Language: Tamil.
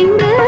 இந்த